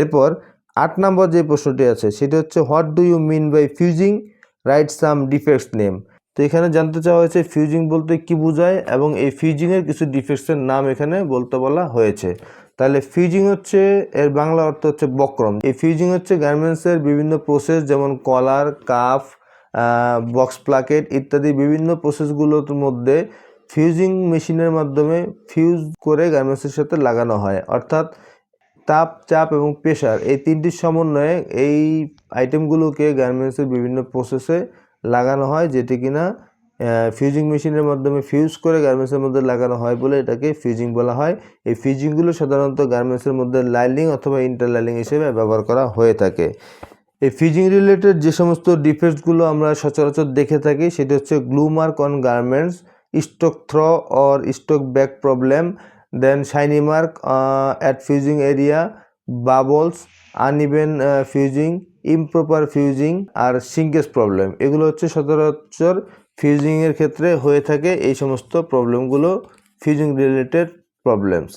এরপর আট নম্বর যে প্রশ্নটি আছে, সেটি হচ্ছে what do you mean by fusing right some defects name তো এখানে জানতে চাওয়া হয়েছে ফিউজিং বলতে কি বোঝায় এবং এই ফিউজিংয়ের কিছু ডিফেক্টসের নাম এখানে বলতে বলা হয়েছে। তাহলে ফিউজিং হচ্ছে, এর বাংলা অর্থ হচ্ছে বক্রম। এই ফিউজিং হচ্ছে গার্মেন্টসের বিভিন্ন প্রসেস যেমন কলার কাফ বক্স প্লাকেট ইত্যাদি বিভিন্ন প্রসেসগুলোর মধ্যে ফিউজিং মেশিনের মাধ্যমে ফিউজ করে গার্মেন্টসের সাথে লাগানো হয়। অর্থাৎ তাপ, চাপ এবং প্রেশার এই তিনটির সমন্বয়ে এই আইটেমগুলোকে গার্মেন্টসের বিভিন্ন প্রসেসে লাগানো হয়, যেটি কিনা ফিউজিং মেশিনের মাধ্যমে ফিউজ করে গার্মেন্টসের মধ্যে লাগানো হয় বলে এটাকে ফিউজিং বলা হয়। এই ফিউজিংগুলো সাধারণত গার্মেন্টসের মধ্যে লাইলিং অথবা ইন্টারলাইলিং হিসেবে ব্যবহার করা হয়ে থাকে। এই ফিউজিং রিলেটেড যে সমস্ত ডিফেক্টসগুলো আমরা সচরাচর দেখে থাকি, সেটি হচ্ছে glue mark on garments stock throw or stock back problem then shiny mark at fusing area bubbles uneven fusing improper fusing আর সিঙ্কেজ প্রবলেম এগুলো হচ্ছে সচরাচর ফিউজিংয়ের ক্ষেত্রে হয়ে থাকে এই সমস্ত প্রবলেমগুলো ফিউজিং রিলেটেড প্রবলেমস